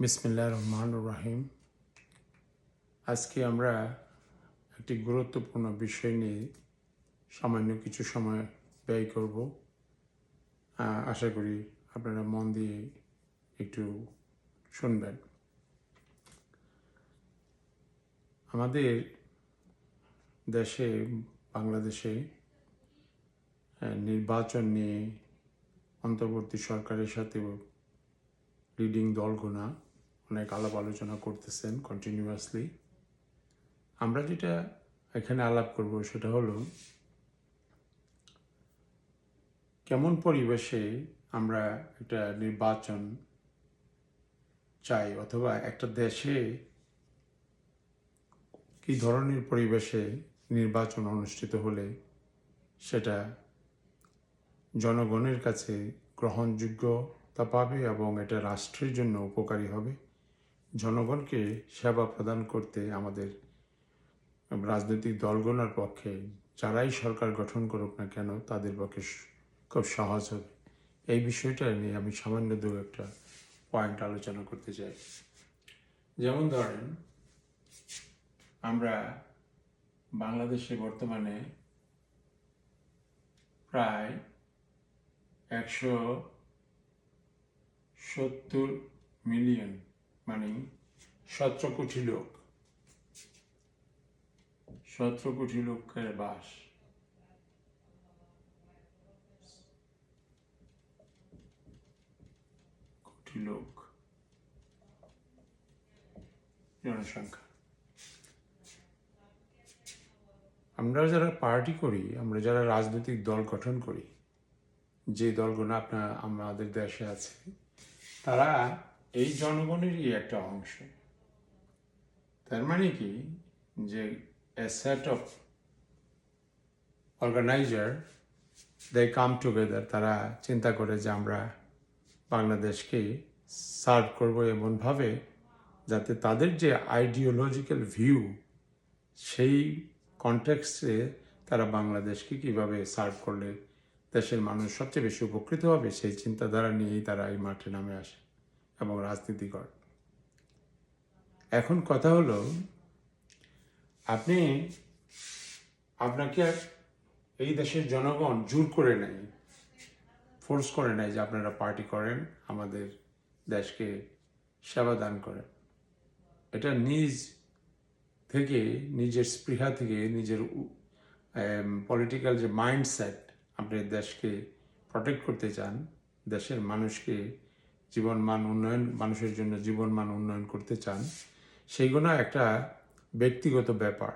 বিসমিল্লাহ রহমান রাহিম। আজকে আমরা একটি গুরুত্বপূর্ণ বিষয় নিয়ে সামান্য কিছু সময় ব্যয় করব। আশা করি আপনারা মন দিয়ে একটু শুনবেন। আমাদের দেশে, বাংলাদেশে নির্বাচন নিয়ে অন্তর্বর্তী সরকারের সাথেও লিডিং দলগুনা অনেক আলাপ আলোচনা করতেছেন কন্টিনিউয়াসলি আমরা যেটা এখানে আলাপ করব সেটা হলো, কেমন পরিবেশে আমরা একটা নির্বাচন চাই অথবা একটা দেশে কি ধরনের পরিবেশে নির্বাচন অনুষ্ঠিত হলে সেটা জনগণের কাছে গ্রহণযোগ্যতা পাবে এবং এটা রাষ্ট্রের জন্য উপকারী হবে? জনগণকে সেবা প্রদান করতে আমাদের রাজনৈতিক দলগুলোর পক্ষে যারাই সরকার গঠন করুক না কেন তাদের পক্ষে খুব সহজ হবে। এই বিষয়টা নিয়ে আমি সামান্য দু একটা পয়েন্ট আলোচনা করতে চাই। যেমন ধরেন, আমরা বাংলাদেশে বর্তমানে প্রায় একশো সত্তর মিলিয়ন মানে সতেরো কোটি লোক সতেরো কোটি লোকের বাস লোক। জনসংখ্যা আমরা যারা পার্টি করি, আমরা যারা রাজনৈতিক দল গঠন করি, যে দলগুলো আপনার, আমাদের দেশে আছে, তারা এই জনগণেরই একটা অংশ। তার মানে কি? যে a set of organiser they come together তারা চিন্তা করে যে আমরা বাংলাদেশকে সার্ভ করব এমনভাবে যাতে তাদের যে আইডিওলজিক্যাল ভিউ সেই কনটেক্সটে তারা বাংলাদেশকে কীভাবে সার্ভ করলে দেশের মানুষ সবচেয়ে বেশি উপকৃত হবে, সেই চিন্তাধারা নিয়েই তারা এই মাঠে নামে আসে। এবং রাজনীতি করে এখন কথা হলো, আপনি আপনাকে এই দেশের জনগণ জোর করে নেয় ফোর্স করে নেয় যে আপনারা পার্টি করেন, আমাদের দেশকে সেবা দান করেন। এটা নিজ থেকে, নিজের স্পৃহা থেকে, নিজের পলিটিক্যাল যে মাইন্ডসেট আপনি দেশকে প্রটেক্ট করতে চান, দেশের মানুষকে জীবনমান উন্নয়ন, মানুষের জন্য জীবন মান উন্নয়ন করতে চান, সেইগুলো একটা ব্যক্তিগত ব্যাপার।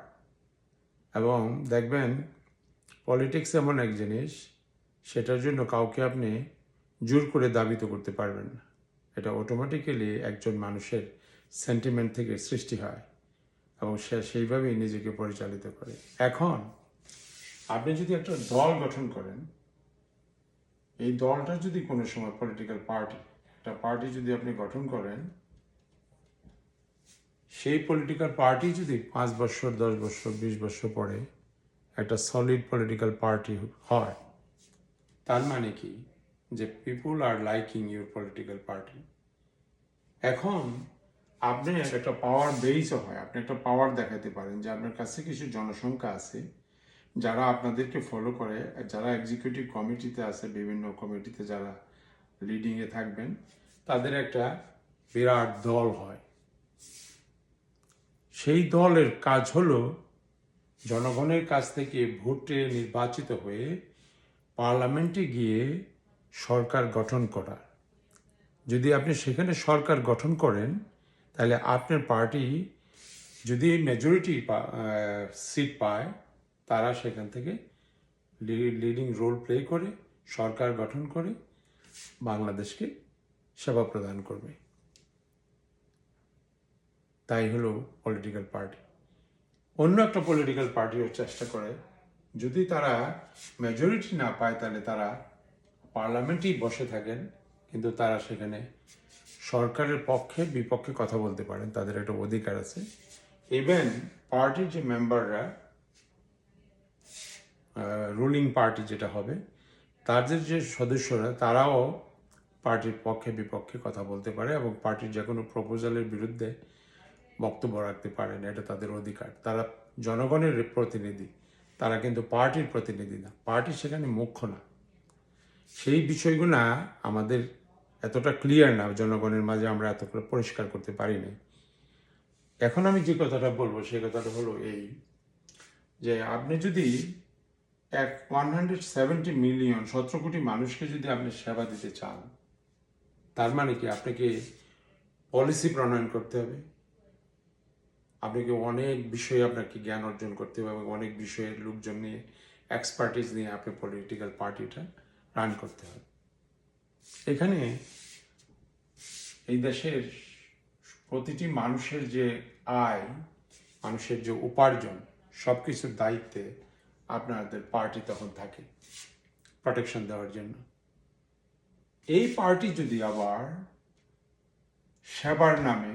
এবং দেখবেন, পলিটিক্স এমন এক জিনিস, সেটার জন্য কাউকে আপনি জোর করে দাবিত করতে পারবেন না। এটা অটোমেটিক্যালি একজন মানুষের সেন্টিমেন্ট থেকে সৃষ্টি হয় এবং সে সেইভাবেই নিজেকে পরিচালিত করে। এখন, আপনি যদি একটা দল গঠন করেন, এই দলটা যদি কোনো সময় পলিটিক্যাল পার্টি একটা পার্টি যদি আপনি গঠন করেন, সেই পলিটিক্যাল পার্টি যদি পাঁচ বছর, দশ বছর, বিশ বছর পরে একটা সলিড পলিটিক্যাল পার্টি হয়, তার মানে কি? যে people are liking your political party এখন আপনি একটা পাওয়ার বেসও হয়, আপনি একটা পাওয়ার দেখাতে পারেন যে আপনার কাছে কিছু জনসংখ্যা আছে, যারা আপনাদেরকে ফলো করে, যারা এক্সিকিউটিভ কমিটিতে আছে, বিভিন্ন কমিটিতে যারা লিডিংয়ে থাকবেন, তাদের একটা বিরাট দল হয়। সেই দলের কাজ হলো জনগণের কাছ থেকে ভোটে নির্বাচিত হয়ে পার্লামেন্টে গিয়ে সরকার গঠন করা। যদি আপনি সেখানে সরকার গঠন করেন, তাহলে আপনার পার্টি যদি মেজরিটি সিট পায়, তারা সেখান থেকে লিডিং রোল প্লে করে, সরকার গঠন করে বাংলাদেশকে সেবা প্রদান করবে। তাই হলো পলিটিক্যাল পার্টি অন্য একটা পলিটিক্যাল পার্টিও চেষ্টা করে। যদি তারা মেজরিটি না পায়, তাহলে তারা পার্লামেন্টেই বসে থাকেন, কিন্তু তারা সেখানে সরকারের পক্ষে, বিপক্ষে কথা বলতে পারেন, তাদের একটা অধিকার আছে। ইভেন পার্টির যে মেম্বাররা রুলিং পার্টি যেটা হবে তাদের যে সদস্যরা, তারাও পার্টির পক্ষে বিপক্ষে কথা বলতে পারে এবং পার্টির যে কোনো প্রপোজালের বিরুদ্ধে বক্তব্য রাখতে পারেন এটা তাদের অধিকার। তারা জনগণের প্রতিনিধি, তারা কিন্তু পার্টির প্রতিনিধি না। পার্টি সেখানে মুখ্য না। সেই বিষয়গুলো আমাদের এতটা ক্লিয়ার না, জনগণের মাঝে আমরা এতটা পরিষ্কার করতে পারি না এখন আমি যে কথাটা বলব, সেই কথাটা হলো এই যে, আপনি যদি এক ওয়ান হান্ড্রেড সেভেন্টি মিলিয়ন সতেরো কোটি মানুষকে যদি আপনি সেবা দিতে চান, তার মানে কি আপনাকে পলিসি প্রণয়ন করতে হবে? আপনাকে অনেক বিষয়ে আপনাকে জ্ঞান অর্জন করতে হবে এবং অনেক বিষয়ের লোকজন নিয়ে এক্সপার্টিস নিয়ে আপনি পলিটিক্যাল পার্টিটা রান করতে হবে। এখানে এই দেশের প্রতিটি মানুষের যে আয়, মানুষের যে উপার্জন সব কিছুর দায়িত্বে আপনাদের পার্টি তখন থাকে প্রোটেকশন দেওয়ার জন্য। এই পার্টি যদি আবার সেবার নামে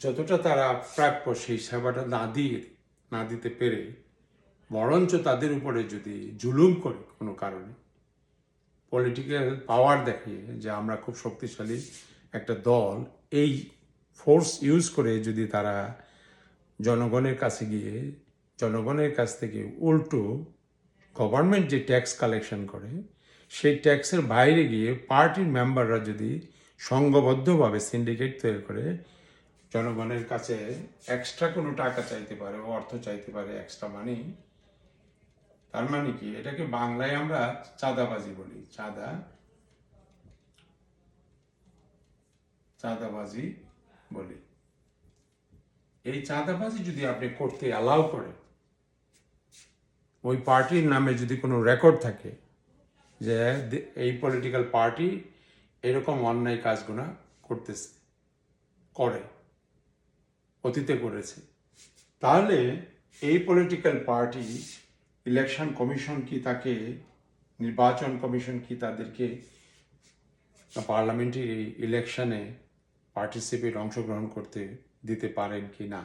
যতটা তারা প্রাপ্য সেই সেবাটা না দিয়ে, না দিতে পেরে, বরঞ্চ তাদের উপরে যদি জুলুম করে কোনো কারণে পলিটিক্যাল পাওয়ার দেখিয়ে যে আমরা খুব শক্তিশালী একটা দল, এই ফোর্স ইউজ করে যদি তারা জনগণের কাছে গিয়ে জনগণের কাছ থেকে উল্টো গভর্নমেন্ট যে ট্যাক্স কালেকশন করে, সেই ট্যাক্সের বাইরে গিয়ে পার্টির মেম্বাররা যদি সংঘবদ্ধভাবে সিন্ডিকেট তৈরি করে, জনগণের কাছে এক্সট্রা কোনো টাকা চাইতে পারে, অর্থ চাইতে পারে এক্সট্রা মানি তার মানে কি? এটাকে বাংলায় আমরা চাঁদাবাজি বলি। চাঁদা, চাঁদাবাজি বলি। এই চাঁদাবাজি যদি আপনি করতে অ্যালাউ করেন ওই পার্টির নামে যদি কোনো রেকর্ড থাকে যে এই পলিটিক্যাল পার্টি এরকম অন্যায় কাজগুলো করতেছে, করে, অতীতে করেছে, তাহলে এই পলিটিক্যাল পার্টি ইলেকশন কমিশন কি তাকে, নির্বাচন কমিশন কি তাদেরকে পার্লামেন্টারি ইলেকশনে পার্টিসিপেট অংশগ্রহণ করতে দিতে পারেন কি না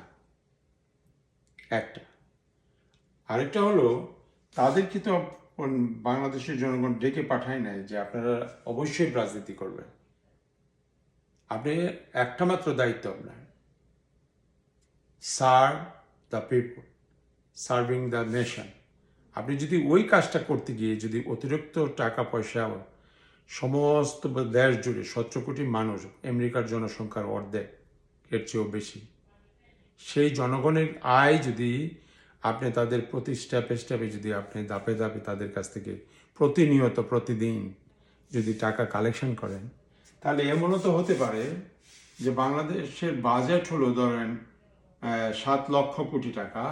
একটা। আরেকটা হলো, তাদেরকে তো বাংলাদেশের জনগণ ডেকে পাঠায় নাই যে আপনারা অবশ্যই রাজনীতি করবেন। আপনি একটা মাত্র দায়িত্ব আপনার। Serve the people serving the nation আপনি যদি ওই কাজটা করতে গিয়ে যদি অতিরিক্ত টাকা, পয়সা, সমস্ত দেশ জুড়ে সতেরো কোটি মানুষ আমেরিকার জনসংখ্যার অর্ধেক, এর চেয়েও বেশি, সেই জনগণের আয় যদি আপনি তাদের প্রতি স্টেপে স্টেপে যদি আপনি ধাপে ধাপে তাদের কাছ থেকে প্রতিনিয়ত, প্রতিদিন যদি টাকা কালেকশন করেন, তাহলে এমনও তো হতে পারে যে বাংলাদেশের বাজেট হলো ধরেন সাত লক্ষ কোটি টাকা।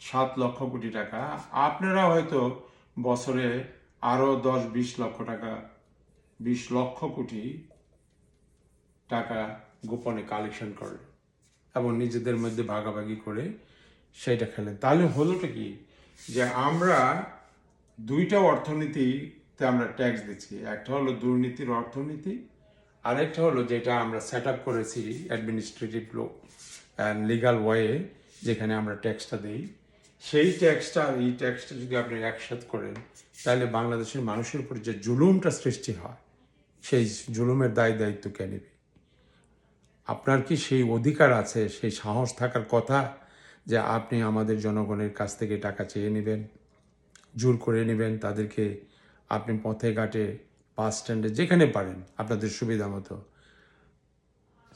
সাত লক্ষ কোটি টাকা। আপনারা হয়তো বছরে আরও দশ, বিশ লক্ষ টাকা, বিশ লক্ষ কোটি টাকা গোপনে কালেকশন করেন এবং নিজেদের মধ্যে ভাগাভাগি করে সেটা খেলেন। তাহলে হলোটা কি? যে আমরা দুইটা অর্থনীতিতে আমরা ট্যাক্স দিচ্ছি। একটা হলো দুর্নীতির অর্থনীতি, আরেকটা হলো যেটা আমরা সেট আপ করেছি administrative law and legal way যেখানে আমরা ট্যাক্সটা দিই। সেই ট্যাক্সটা এই ট্যাক্সটা যদি আপনি একসাথ করেন, তাহলে বাংলাদেশের মানুষের উপর যে জুলুমটা সৃষ্টি হয়, সেই জুলুমের দায় দায়িত্ব কে নেবে? আপনার কি সেই অধিকার আছে, সেই সাহস থাকার কথা যে আপনি আমাদের জনগণের কাছ থেকে টাকা চেয়ে নেবেন, জোর করে নেবেন, তাদেরকে আপনি পথে ঘাটে, বাস স্ট্যান্ডে যেখানে পারেন আপনাদের সুবিধা মতো।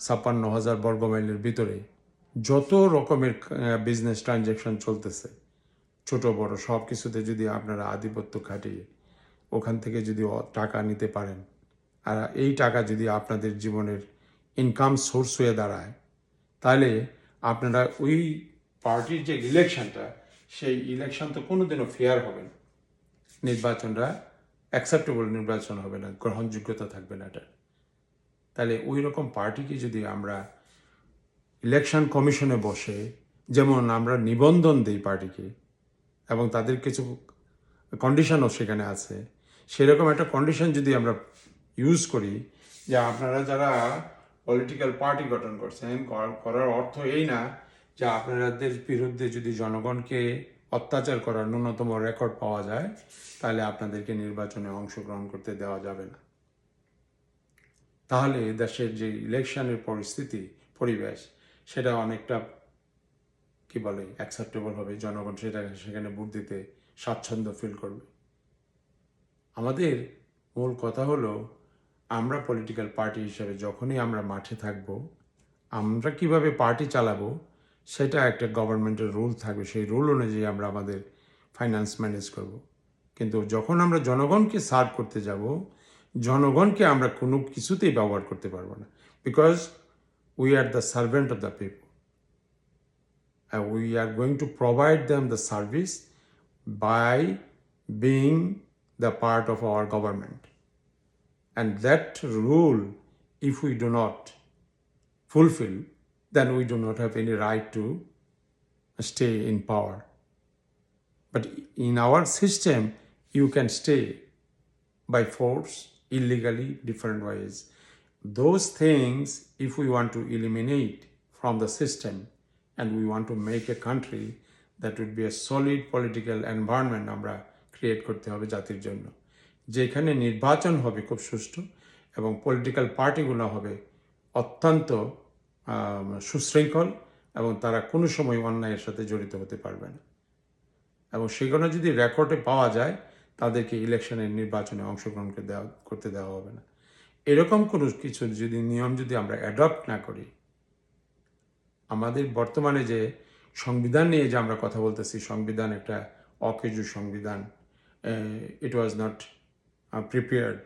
ছাপ্পান্ন হাজার বর্গ মাইলের ভিতরে যত রকমের বিজনেস ট্রানজ্যাকশন চলতেছে, ছোট, বড় সব কিছুতে যদি আপনারা আধিপত্য খাটিয়ে ওখান থেকে যদি টাকা নিতে পারেন, আর এই টাকা যদি আপনাদের জীবনের ইনকাম সোর্স হয়ে দাঁড়ায়, তাহলে আপনারা ওই পার্টির যে ইলেকশনটা সেই ইলেকশন তো কোনোদিনও ফেয়ার হবে না। নির্বাচনটা অ্যাকসেপ্টেবল নির্বাচন হবে না, গ্রহণযোগ্যতা থাকবে না এটা। তাহলে ওই রকম পার্টিকে যদি আমরা ইলেকশন কমিশনে বসে, যেমন আমরা নিবন্ধন দিই পার্টিকে এবং তাদের কিছু কন্ডিশনও সেখানে আছে, সেরকম একটা কন্ডিশন যদি আমরা ইউজ করি, যে আপনারা যারা পলিটিক্যাল পার্টি গঠন করছেন করার অর্থ এই না যে আপনাদের বিরুদ্ধে যদি জনগণকে অত্যাচার করার ন্যূনতম রেকর্ড পাওয়া যায়, তাহলে আপনাদেরকে নির্বাচনে অংশগ্রহণ করতে দেওয়া যাবে না। তাহলে দেশের যে ইলেকশনের পরিস্থিতি, পরিবেশ, সেটা অনেকটা কি বলে অ্যাকসেপ্টেবল হবে। জনগণ সেটা, সেখানে ভোট দিতে স্বাচ্ছন্দ্য ফিল করবে। আমাদের মূল কথা হলো আমরা পলিটিক্যাল পার্টি হিসেবে যখনই আমরা মাঠে থাকব, আমরা কীভাবে পার্টি চালাবো, সেটা একটা গভর্নমেন্টের রুল থাকবে। সেই রুল অনুযায়ী আমরা আমাদের ফাইন্যান্স ম্যানেজ করব। কিন্তু যখন আমরা জনগণকে সার্ভ করতে যাব, জনগণকে আমরা কোনো কিছুতেই ব্যবহার করতে পারব না। Because we are the servant of the people we are going to provide them the service by being the part of our government. And that rule, if we do not fulfill, then we do not have any right to stay in power. But in our system, you can stay by force, illegally, different ways. Those things, if we want to eliminate from the system and we want to make a country that would be a solid political environment আমরা create করতে হবে জাতির জন্য যেখানে নির্বাচন হবে খুব সুষ্ঠু এবং পলিটিক্যাল পার্টিগুলো হবে অত্যন্ত সুশৃঙ্খল এবং তারা কোনো সময় অন্যায়ের সাথে জড়িত হতে পারবে না। এবং সেগুলো যদি রেকর্ডে পাওয়া যায়, তাদেরকে ইলেকশনের নির্বাচনে অংশগ্রহণ করতে দেওয়া করতে দেওয়া হবে না। এরকম কোনো কিছু যদি, নিয়ম যদি আমরা অ্যাডপ্ট না করি, আমাদের বর্তমানে যে সংবিধান নিয়ে যে আমরা কথা বলতেছি, সংবিধান একটা অকেজু সংবিধান it was not prepared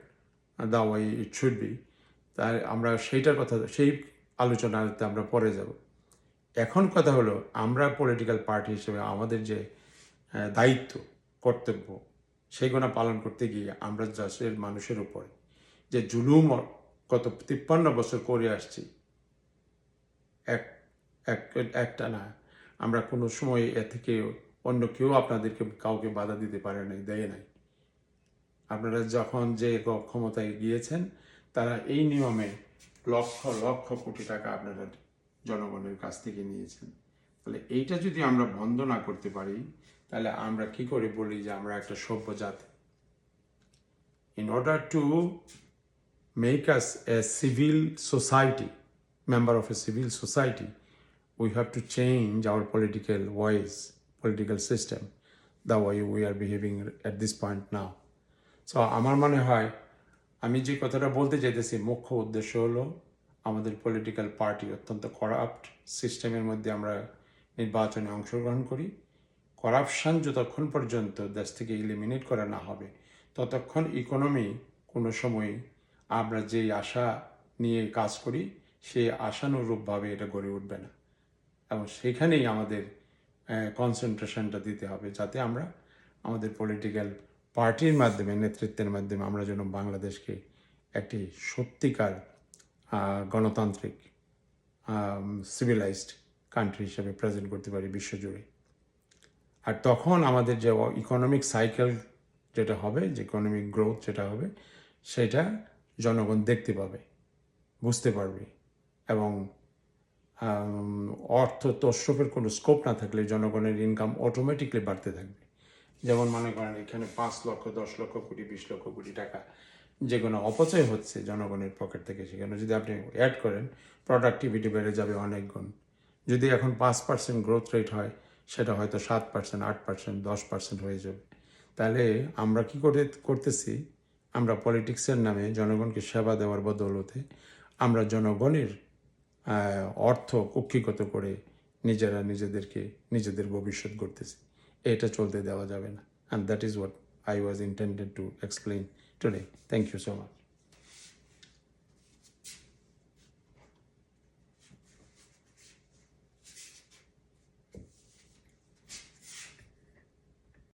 the way it should be তাই আমরা সেইটার কথা, সেই আলোচনাতে আমরা পরে যাব। এখন কথা হলো, আমরা পলিটিক্যাল পার্টি হিসেবে আমাদের যে দায়িত্ব, কর্তব্য সেগুলো পালন করতে গিয়ে আমরা দেশের মানুষের উপরে। যে জুলুম গত তিপ্পান্ন বছর করে আসছি, এক এক, একটা না, আমরা কোনো সময় এ থেকে অন্য কেউ আপনাদেরকে কাউকে বাধা দিতে পারে নাই, দেয় নাই। আপনারা যখন যে ক্ষমতায় গিয়েছেন, তারা এই নিয়মে লক্ষ লক্ষ কোটি টাকা আপনারা জনগণের কাছ থেকে নিয়েছেন। তাহলে এইটা যদি আমরা বন্ধ না করতে পারি, তাহলে আমরা কি করে বলি যে আমরা একটা সভ্য জাতি? In order to make us a civil society member of a civil society we have to change our political wise political system the way we are behaving at this point now So, আমার মনে হয়, আমি যে কথাটা বলতে চাইতেছি, মুখ্য উদ্দেশ্য হলো আমাদের পলিটিক্যাল পার্টি অত্যন্ত করাপ্ট সিস্টেমের মধ্যে আমরা নির্বাচনে অংশগ্রহণ করি। করাপশান যতক্ষণ পর্যন্ত দেশ থেকে ইলিমিনেট করা না হবে, ততক্ষণ ইকোনমি কোনো সময় আমরা যেই আশা নিয়ে কাজ করি, সেই আশানুরূপভাবে এটা গড়ে উঠবে না। এবং সেখানেই আমাদের কনসেন্ট্রেশনটা দিতে হবে, যাতে আমরা আমাদের পলিটিক্যাল পার্টির মাধ্যমে, নেতৃত্বের মাধ্যমে আমরা যেন বাংলাদেশকে একটি সত্যিকার গণতান্ত্রিক সিভিলাইজড কান্ট্রি হিসেবে প্রেজেন্ট করতে পারি বিশ্বজুড়ে। আর তখন আমাদের যে ইকোনমিক সাইকেল যেটা হবে, যে ইকোনমিক গ্রোথ যেটা হবে, সেটা জনগণ দেখতে পাবে, বুঝতে পারবে এবং অর্থ তস্রপের কোনো স্কোপ না থাকলে জনগণের ইনকাম অটোমেটিকলি বাড়তে থাকবে। যেমন মনে করেন এখানে পাঁচ লক্ষ, দশ লক্ষ কোটি বিশ লক্ষ কোটি টাকা যেগুলো অপচয় হচ্ছে জনগণের পকেট থেকে সেখানে। যদি আপনি অ্যাড করেন প্রোডাক্টিভিটি বেড়ে যাবে অনেক গুণ। যদি এখন পাঁচ পার্সেন্ট গ্রোথ রেট হয়, সেটা হয়তো সাত পার্সেন্ট আট পার্সেন্ট দশ পার্সেন্ট হয়ে যাবে। তাহলে আমরা কি করে করতেছি? আমরা পলিটিক্সের নামে জনগণকে সেবা দেওয়ার বদৌলতে আমরা জনগণের অর্থ কক্ষিগত করে নিজেরা নিজেদেরকে নিজেদের ভবিষ্যৎ করতেছি এটা চলতে দেওয়া যাবে না। And that is what I was intended to explain today thank you so much